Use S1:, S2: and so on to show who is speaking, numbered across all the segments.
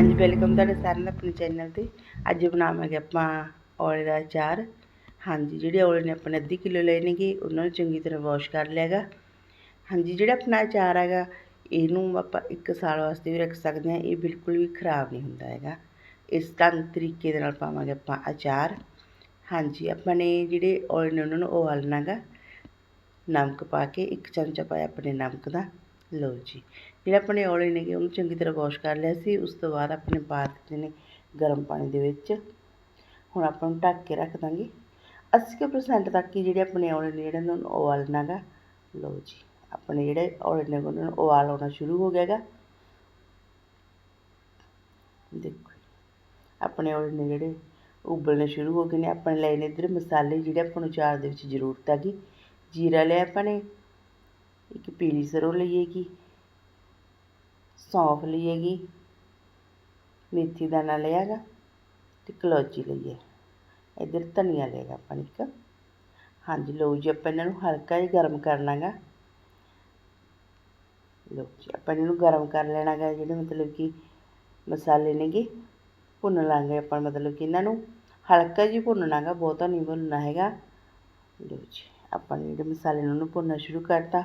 S1: ਹਾਂਜੀ ਵੈਲਕਮ ਤੁਹਾਡੇ ਸਾਰਿਆਂ ਦਾ ਆਪਣੇ ਚੈਨਲ ਤੇ। ਅੱਜ ਬਣਾਵਾਂਗੇ ਆਪਾਂ ਔਲੇ ਦਾ ਅਚਾਰ। ਹਾਂਜੀ, ਜਿਹੜੇ ਔਲੇ ਨੇ ਆਪਾਂ ਅੱਧੀ ਕਿਲੋ ਲਏ ਨੇਗੇ, ਉਹਨਾਂ ਨੂੰ ਚੰਗੀ ਤਰ੍ਹਾਂ ਵਾਸ਼ ਕਰ ਲਿਆਗਾ ਹਾਂਜੀ, ਜਿਹੜਾ ਆਪਣਾ ਅਚਾਰ ਹੈਗਾ, ਇਹਨੂੰ ਆਪਾਂ ਇੱਕ ਸਾਲ ਵਾਸਤੇ ਵੀ ਰੱਖ ਸਕਦੇ ਹਾਂ, ਇਹ ਬਿਲਕੁਲ ਵੀ ਖਰਾਬ ਨਹੀਂ ਹੁੰਦਾ ਹੈਗਾ। ਇਸ ਢੰਗ ਤਰੀਕੇ ਦੇ ਨਾਲ ਪਾਵਾਂਗੇ ਆਪਾਂ ਅਚਾਰ। ਹਾਂਜੀ, ਆਪਾਂ ਨੇ ਜਿਹੜੇ ਔਲੇ ਨੇ ਉਹਨਾਂ ਨੂੰ ਉਬਾਲਣਾ ਗਾ ਨਮਕ ਪਾ ਕੇ, ਇੱਕ ਚਮਚਾ ਪਾਇਆ ਆਪਣੇ ਨਮਕ ਦਾ। ਲਓ ਜੀ ਜਿਹੜੇ ਆਪਣੇ ਔਲੇ ਨੇਗੇ, ਉਹਨੂੰ ਚੰਗੀ ਤਰ੍ਹਾਂ ਵਾਸ਼ ਕਰ ਲਿਆ ਸੀ। ਉਸ ਤੋਂ ਬਾਅਦ ਆਪਣੇ ਪਾ ਦਿੱਤੇ ਨੇ ਗਰਮ ਪਾਣੀ ਦੇ ਵਿੱਚ। ਹੁਣ ਆਪਾਂ ਨੂੰ ਢੱਕ ਕੇ ਰੱਖ ਦਾਂਗੇ। 80% ਤੱਕ ਹੀ ਜਿਹੜੇ ਆਪਣੇ ਔਲੇ ਨੇ, ਜਿਹੜੇ ਉਹਨਾਂ ਨੂੰ ਉਬਾਲਣਾ ਗਾ। ਲਓ ਜੀ, ਆਪਣੇ ਜਿਹੜੇ ਔਲੇ ਨੇ, ਉਹਨਾਂ ਨੂੰ ਉਬਾਲ ਆਉਣਾ ਸ਼ੁਰੂ ਹੋ ਗਿਆ ਗਾ ਦੇਖੋ ਆਪਣੇ ਔਲੇ ਨੇ ਜਿਹੜੇ ਉਬਲਣੇ ਸ਼ੁਰੂ ਹੋ ਗਏ ਨੇ। ਆਪਣੇ ਲਏ ਨੇ ਇੱਧਰ ਮਸਾਲੇ ਜਿਹੜੇ ਆਪਾਂ ਨੂੰ ਚਾਰ ਦੇ ਵਿੱਚ ਜ਼ਰੂਰਤ ਹੈਗੀ। ਜੀਰਾ ਲਿਆ ਆਪਾਂ ਨੇ। ਇੱਕ ਪੀਲੀ ਸਰੋਂ ਲਈਏਗੀ ਸੌਂਫ ਲਈਏਗੀ, ਮੇਥੀ ਦਾਣਾ ਲਿਆ ਗਾ ਤੇ ਕਲੌਜੀ ਲਈਏ। ਹੈ ਇੱਧਰ ਧਨੀਆ ਲਿਆ ਆਪਾਂ ਇੱਕ। ਹਾਂਜੀ, ਲਓ ਜੀ, ਆਪਾਂ ਇਹਨਾਂ ਨੂੰ ਹਲਕਾ ਹੀ ਗਰਮ ਕਰਨਾ ਗਾ। ਲਓ ਜੀ, ਆਪਾਂ ਇਹਨਾਂ ਨੂੰ ਗਰਮ ਕਰ ਲੈਣਾ ਗਾ, ਜਿਹੜੇ ਮਤਲਬ ਕਿ ਮਸਾਲੇ ਨੇਗੇ ਭੁੰਨ ਲਾਂਗੇ ਆਪਾਂ ਮਤਲਬ ਕਿ ਇਹਨਾਂ ਨੂੰ। ਹਲਕਾ ਜਿਹਾ ਭੁੰਨਣਾ ਗਾ, ਬਹੁਤਾ ਨਹੀਂ ਭੁੰਨਣਾ ਹੈਗਾ। ਲਓ ਜੀ, ਆਪਾਂ ਨੇ ਜਿਹੜੇ ਮਸਾਲੇ ਨੂੰ ਉਹਨੂੰ ਭੁੰਨਣਾ ਸ਼ੁਰੂ ਕਰਤਾ।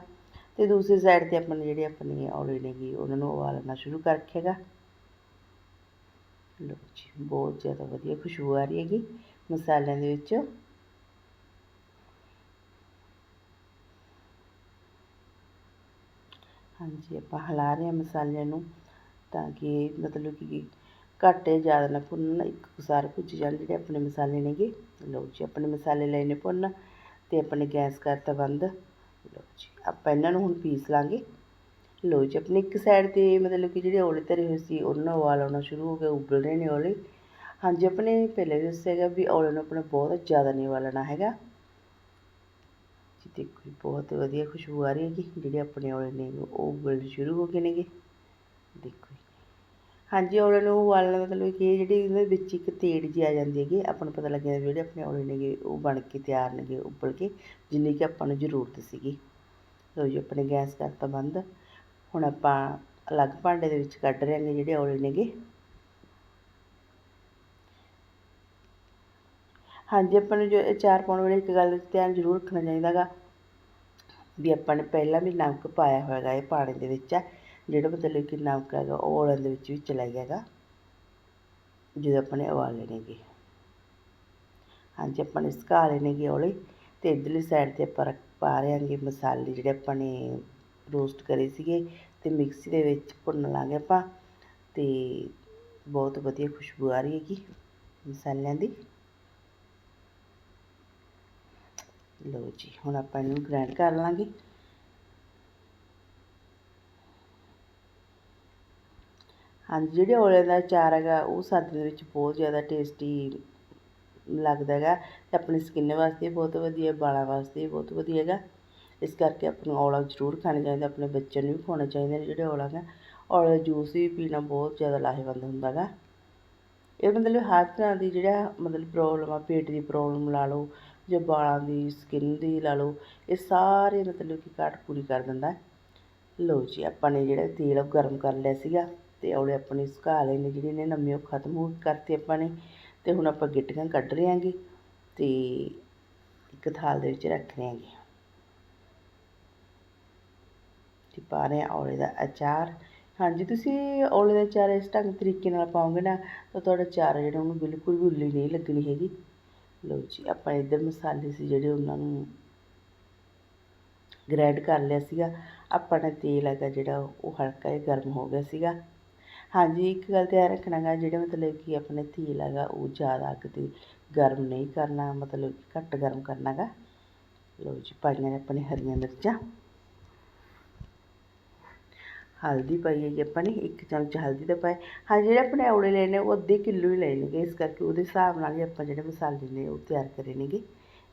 S1: ਤੇ ਦੂਸਰੀ ਸਾਈਡ ਤੇ ਆਪਾਂ ਨੇ ਜਿਹੜੇ ਆਪਣੇ ਔਲੇ ਨੇਗੇ, ਉਹਨਾਂ ਨੂੰ ਉਬਾਲਣਾ ਸ਼ੁਰੂ ਕਰ ਰੱਖੇਗਾ। ਲਓ ਜੀ, ਬਹੁਤ ਜ਼ਿਆਦਾ ਵਧੀਆ ਖੁਸ਼ਬੂ ਆ ਰਹੀ ਹੈਗੀ, ਮਸਾਲਿਆਂ ਦੇ ਵਿੱਚ। ਹਾਂਜੀ, ਆਪਾਂ ਹਿਲਾ ਰਹੇ ਹਾਂ ਮਸਾਲਿਆਂ ਨੂੰ ਤਾਂ ਕਿ ਮਤਲਬ ਕਿ ਘੱਟ ਜ਼ਿਆਦਾ ਨਾ ਭੁੰਨਣ ਇੱਕ ਸਾਰ ਭੁੱਜ ਜਾਣ ਜਿਹੜੇ ਆਪਣੇ ਮਸਾਲੇ ਨੇਗੇ। ਲਓ ਜੀ, ਆਪਣੇ ਮਸਾਲੇ ਲਏ ਨੇ ਭੁੰਨ ਤੇ ਆਪਣੇ ਗੈਸ ਕਰਤਾ ਬੰਦ। ਲਓ ਜੀ, ਆਪਾਂ ਇਹਨਾਂ ਨੂੰ ਹੁਣ ਪੀਸ ਲਾਂਗੇ। ਲਓ ਜੀ, ਆਪਣੀ ਇੱਕ ਸਾਈਡ ਤੇ ਮਤਲਬ ਕਿ ਜਿਹੜੇ ਔਲੇ ਧਰੇ ਹੋਏ ਸੀ, ਉਹਨਾਂ ਨੂੰ ਉਬਾਲ ਆਉਣਾ ਸ਼ੁਰੂ ਹੋ ਗਿਆ ਉਬਲ ਰਹੇ ਨੇ ਔਲੇ। ਹਾਂਜੀ, ਆਪਣੇ ਪਹਿਲੇ ਵੀ ਦੱਸਿਆ ਹੈਗਾ ਵੀ ਔਲੇ ਨੂੰ ਆਪਣਾ ਬਹੁਤ ਜ਼ਿਆਦਾ ਨਹੀਂ ਉਬਾਲਣਾ ਹੈਗਾ। ਜੀ, ਦੇਖੋ ਜੀ, ਬਹੁਤ ਵਧੀਆ ਖੁਸ਼ਬੂ ਆ ਰਹੀ ਹੈਗੀ, ਜਿਹੜੇ ਆਪਣੇ ਔਲੇ ਨੇ, ਉਹ ਉਬਲਣੇ ਸ਼ੁਰੂ ਹੋ ਗਏ ਨੇਗੇ। ਦੇਖੋ ਜੀ। ਹਾਂਜੀ ਔਲੇ ਨੂੰ ਉਬਾਲਣਾ ਮਤਲਬ ਕਿ ਜਿਹੜੀ ਇਹਦੇ ਵਿੱਚ ਇੱਕ ਤੇੜ ਜੀ ਆ ਜਾਂਦੀ ਹੈਗੀ, ਆਪਾਂ ਨੂੰ ਪਤਾ ਲੱਗ ਜਾਂਦਾ ਜਿਹੜੇ ਆਪਣੇ ਔਲੇ ਨੇਗੇ, ਉਹ ਬਣ ਕੇ ਤਿਆਰ ਨੇਗੇ ਉਬਲ ਕੇ, ਜਿੰਨੀ ਕਿ ਆਪਾਂ ਨੂੰ ਜ਼ਰੂਰਤ ਸੀਗੀ। ਲਓ ਜੀ, ਆਪਣੇ ਗੈਸ ਕਰਤਾ ਬੰਦ। ਹੁਣ ਆਪਾਂ ਅਲੱਗ ਭਾਂਡੇ ਦੇ ਵਿੱਚ ਕੱਢ ਰਹੇ ਹਾਂ ਜਿਹੜੇ ਔਲੇ ਨੇਗੇ। ਹਾਂਜੀ, ਆਪਾਂ ਨੂੰ ਜੋ ਅਚਾਰ ਪਾਉਣ ਵੇਲੇ ਇੱਕ ਗੱਲ ਧਿਆਨ ਜ਼ਰੂਰ ਰੱਖਣਾ ਚਾਹੀਦਾ ਗਾ ਵੀ ਆਪਾਂ ਨੇ ਪਹਿਲਾਂ ਵੀ ਨਮਕ ਪਾਇਆ ਹੋਏਗਾ ਇਹ ਪਾਣੀ ਦੇ ਵਿੱਚ। ਜਿਹੜਾ ਮਤਲਬ ਕਿ ਨਮਕ ਹੈਗਾ, ਉਹ ਔਲਿਆਂ ਦੇ ਵਿੱਚ ਵੀ ਚਲਾ ਜਾਏਗਾ ਜਦੋਂ ਆਪਾਂ ਨੇ ਉਬਾਲੇ ਨੇਗੇ ਹਾਂਜੀ, ਆਪਾਂ ਨੇ ਸੁਕਾ ਲਏ ਔਲੇ, ਤੇ ਇਧਰਲੀ ਸਾਈਡ ਤੇ ਆਪਾਂ ਪਾ ਰਹੇ ਹਾਂਗੇ ਮਸਾਲੇ ਜਿਹੜੇ ਆਪਾਂ ਨੇ ਰੋਸਟ ਕਰੇ ਸੀਗੇ, ਤੇ ਮਿਕਸੀ ਦੇ ਵਿੱਚ ਭੁੰਨ ਲਾਂਗੇ ਆਪਾਂ, ਤੇ ਬਹੁਤ ਵਧੀਆ ਖੁਸ਼ਬੂ ਆ ਰਹੀ ਹੈਗੀ ਮਸਾਲਿਆਂ ਦੀ। ਲਓ ਜੀ, ਹੁਣ ਆਪਾਂ ਇਹਨੂੰ ਗ੍ਰਾਈਂਡ ਕਰ ਲਾਂਗੇ। ਹਾਂਜੀ, ਜਿਹੜੇ ਔਲਿਆਂ ਦਾ ਅਚਾਰ ਹੈਗਾ, ਉਹ ਸਰਦੀ ਦੇ ਵਿੱਚ ਬਹੁਤ ਜ਼ਿਆਦਾ ਟੇਸਟੀ ਲੱਗਦਾ ਹੈਗਾ ਅਤੇ ਆਪਣੀ ਸਕਿਨ ਵਾਸਤੇ ਬਹੁਤ ਵਧੀਆ, ਵਾਲਾਂ ਵਾਸਤੇ ਬਹੁਤ ਵਧੀਆ ਹੈਗਾ। ਇਸ ਕਰਕੇ ਆਪਾਂ ਨੂੰ ਔਲਾ ਜ਼ਰੂਰ ਖਾਣਾ ਚਾਹੀਦਾ, ਆਪਣੇ ਬੱਚਿਆਂ ਨੂੰ ਵੀ ਖਵਾਉਣਾ ਚਾਹੀਦਾ ਜਿਹੜੇ ਔਲਾ ਹੈ ਔਲੇ ਦਾ ਜੂਸ ਵੀ ਪੀਣਾ ਬਹੁਤ ਜ਼ਿਆਦਾ ਲਾਹੇਵੰਦ ਹੁੰਦਾ ਹੈਗਾ। ਇਹ ਮਤਲਬ ਹਰ ਤਰ੍ਹਾਂ ਦੀ ਜਿਹੜਾ ਮਤਲਬ ਪ੍ਰੋਬਲਮ ਆ, ਪੇਟ ਦੀ ਪ੍ਰੋਬਲਮ ਲਾ ਲਓ ਜਾਂ ਵਾਲਾਂ ਦੀ ਸਕਿਨ ਦੀ ਲਾ ਲਓ, ਇਹ ਸਾਰੇ ਮਤਲਬ ਕਿ ਘਾਟ ਪੂਰੀ ਕਰ ਦਿੰਦਾ। ਲਓ ਜੀ, ਆਪਾਂ ਨੇ ਜਿਹੜਾ ਤੇਲ ਉਹ ਗਰਮ ਕਰ ਲਿਆ ਸੀਗਾ। ਤੇ ਔਲੇ ਆਪਣੇ ਸੁਕਾ ਲਏ ਨੇ ਜਿਹੜੇ ਨੇ ਨਮੀ ਉਹ ਖਤਮ ਹੋ ਕਰਤੇ ਆਪਾਂ ਨੇ, ਤੇ ਹੁਣ ਆਪਾਂ ਗਿੱਟੀਆਂ ਕੱਢ ਰਹੇ ਆਂਗੇ ਤੇ ਇੱਕ ਥਾਲ ਦੇ ਵਿੱਚ ਰੱਖ ਰਹੇ ਆਂਗੇ ਤੇ ਪਾ ਰਹੇ ਹਾਂ ਔਲੇ ਦਾ ਅਚਾਰ। ਹਾਂਜੀ, ਤੁਸੀਂ ਔਲੇ ਦਾ ਅਚਾਰ ਇਸ ਢੰਗ ਤਰੀਕੇ ਨਾਲ ਪਾਉਂਗੇ ਨਾ, ਤਾਂ ਤੁਹਾਡਾ ਅਚਾਰ ਜਿਹੜਾ ਉਹਨੂੰ ਬਿਲਕੁਲ ਵੀ ਉੱਲੀ ਨਹੀਂ ਲੱਗਣੀ ਹੈਗੀ। ਲਓ ਜੀ, ਆਪਾਂ ਇੱਧਰ ਮਸਾਲੇ ਸੀ ਜਿਹੜੇ ਉਹਨਾਂ ਨੂੰ ਗ੍ਰਾਈਂਡ ਕਰ ਲਿਆ ਸੀਗਾ। ਆਪਾਂ ਨੇ ਤੇਲ ਹੈਗਾ ਜਿਹੜਾ ਉਹ ਹਲਕਾ ਜਿਹਾ ਗਰਮ ਹੋ ਗਿਆ ਸੀਗਾ। ਹਾਂਜੀ, ਇੱਕ ਗੱਲ ਧਿਆਨ ਰੱਖਣਾ ਗਾ, ਜਿਹੜੇ ਮਤਲਬ ਕਿ ਆਪਣੇ ਤੇਲ ਹੈਗਾ, ਉਹ ਜ਼ਿਆਦਾ ਅੱਗ 'ਤੇ ਗਰਮ ਨਹੀਂ ਕਰਨਾ, ਮਤਲਬ ਕਿ ਘੱਟ ਗਰਮ ਕਰਨਾ ਗਾ। ਲਓ ਜੀ, ਪਾਈਆਂ ਨੇ ਆਪਣੇ ਹਰੀਆਂ ਮਿਰਚਾਂ। ਹਲਦੀ ਪਾਈ ਹੈ ਜੀ ਆਪਾਂ ਨੇ ਇੱਕ ਚਮਚ ਹਲਦੀ ਦਾ ਪਾਇਆ ਹਾਂ, ਜਿਹੜੇ ਆਪਣੇ ਔਲੇ ਲਏ ਨੇ, ਉਹ ਅੱਧੇ ਕਿਲੋ ਹੀ ਲਏ ਨੇਗੇ ਇਸ ਕਰਕੇ ਉਹਦੇ ਹਿਸਾਬ ਨਾਲ ਹੀ ਆਪਾਂ ਜਿਹੜੇ ਮਸਾਲੇ ਨੇ, ਉਹ ਤਿਆਰ ਕਰੇ ਨੇਗੇ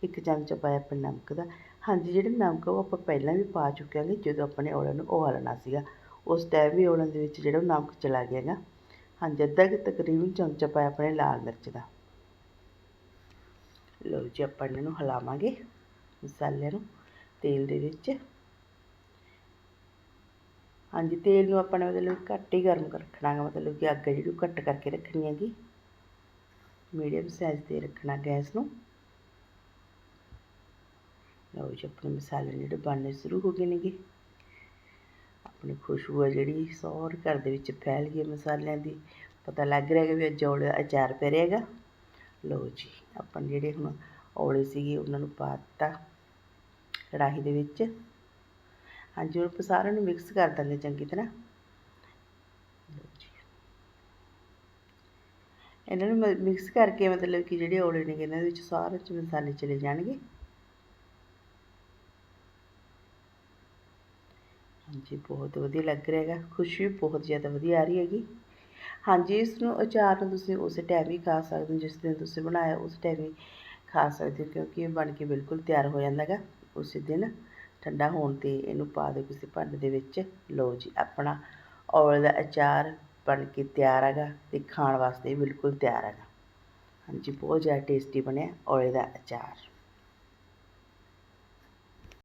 S1: ਇੱਕ ਚਮਚ ਪਾਇਆ ਆਪਾਂ ਨਮਕ ਦਾ। ਹਾਂਜੀ, ਜਿਹੜੇ ਨਮਕ ਉਹ ਆਪਾਂ ਪਹਿਲਾਂ ਵੀ ਪਾ ਚੁੱਕੇ ਹਾਂਗੇ ਜਦੋਂ ਆਪਣੇ ਔਲਿਆਂ ਨੂੰ ਉਬਾਲਣਾ ਸੀਗਾ। ਉਸ ਟਾਈਮ ਵੀ ਉਹਨਾਂ ਦੇ ਵਿੱਚ ਜਿਹੜਾ ਨਮਕ ਚਲਾ ਗਿਆ ਗਾ ਹਾਂਜੀ, ਅੱਧਾ ਕਿ ਤਕਰੀਬਨ ਚਮਚਾ ਪਾਇਆ ਆਪਣੇ ਲਾਲ ਮਿਰਚ ਦਾ। ਲਓ ਜੀ, ਆਪਾਂ ਇਹਨਾਂ ਨੂੰ ਹਿਲਾਵਾਂਗੇ ਮਸਾਲਿਆਂ ਨੂੰ ਤੇਲ ਦੇ ਵਿੱਚ। ਹਾਂਜੀ, ਤੇਲ ਨੂੰ ਆਪਾਂ ਨੇ ਮਤਲਬ ਘੱਟ ਹੀ ਗਰਮ ਰੱਖਣਾ ਗਾ ਮਤਲਬ ਕਿ ਅੱਗ ਜਿਹੜੀ ਉਹ ਘੱਟ ਕਰਕੇ ਰੱਖਣੀ ਹੈਗੀ। ਮੀਡੀਅਮ ਸਾਈਜ਼ ਤੇ ਰੱਖਣਾ ਗੈਸ ਨੂੰ। ਲਓ ਜੀ, ਆਪਣੇ ਮਸਾਲੇ ਜਿਹੜੇ ਬਣਨੇ ਸ਼ੁਰੂ ਹੋ ਗਏ ਨੇਗੇ। ਆਪਣੀ ਖੁਸ਼ਬੂ ਆ ਜਿਹੜੀ ਸੌਰ ਘਰ ਦੇ ਵਿੱਚ ਫੈਲ ਗਈ ਹੈ ਮਸਾਲਿਆਂ ਦੀ। ਪਤਾ ਲੱਗ ਰਿਹਾ ਕਿ ਵੀ ਅੱਜ ਔਲੇ ਅਚਾਰ ਪੈ ਰਿਹਾ ਹੈਗਾ। ਲਓ ਜੀ, ਆਪਾਂ ਜਿਹੜੇ ਹੁਣ ਔਲੇ ਸੀਗੇ ਉਹਨਾਂ ਨੂੰ ਪਾ ਦਿੱਤਾ ਕੜਾਹੀ ਦੇ ਵਿੱਚ। ਹਾਂਜੀ, ਹੁਣ ਆਪਾਂ ਸਾਰਿਆਂ ਨੂੰ ਮਿਕਸ ਕਰ ਦਾਂਗੇ ਚੰਗੀ ਤਰ੍ਹਾਂ। ਲਓ ਜੀ। ਇਹਨਾਂ ਨੂੰ ਮਿਕਸ ਕਰਕੇ ਮਤਲਬ ਕਿ ਜਿਹੜੇ ਔਲੇ ਨੇ ਇਹਨਾਂ ਦੇ ਵਿੱਚ ਸਾਰੇ ਚ ਮਸਾਲੇ ਚਲੇ ਜਾਣਗੇ। ਹਾਂਜੀ, ਬਹੁਤ ਵਧੀਆ ਲੱਗ ਰਿਹਾ ਹੈਗਾ। ਵੀ ਬਹੁਤ ਜ਼ਿਆਦਾ ਵਧੀਆ ਆ ਰਹੀ ਹੈਗੀ। ਹਾਂਜੀ ਇਸ ਨੂੰ ਅਚਾਰ ਨੂੰ ਤੁਸੀਂ ਉਸੇ ਟਾਈਮ ਹੀ ਖਾ ਸਕਦੇ ਹੋ, ਜਿਸ ਦਿਨ ਤੁਸੀਂ ਬਣਾਇਆ, ਉਸ ਟਾਈਮ ਹੀ ਖਾ ਸਕਦੇ ਹੋ, ਕਿਉਂਕਿ ਇਹ ਬਣ ਕੇ ਬਿਲਕੁਲ ਤਿਆਰ ਹੋ ਜਾਂਦਾ ਹੈਗਾ। ਉਸੇ ਦਿਨ ਠੰਡਾ ਹੋਣ 'ਤੇ ਇਹਨੂੰ ਪਾ ਦਿਓ ਕਿਸੇ ਭਾਂਡੇ ਦੇ ਵਿੱਚ। ਲਓ ਜੀ, ਆਪਣਾ ਔਲੇ ਦਾ ਅਚਾਰ ਬਣ ਕੇ ਤਿਆਰ ਹੈਗਾ ਤੇ ਖਾਣ ਵਾਸਤੇ ਬਿਲਕੁਲ ਤਿਆਰ ਹੈਗਾ। ਹਾਂਜੀ, ਬਹੁਤ ਜ਼ਿਆਦਾ ਟੇਸਟੀ ਬਣਿਆ ਔਲੇ ਦਾ ਅਚਾਰ।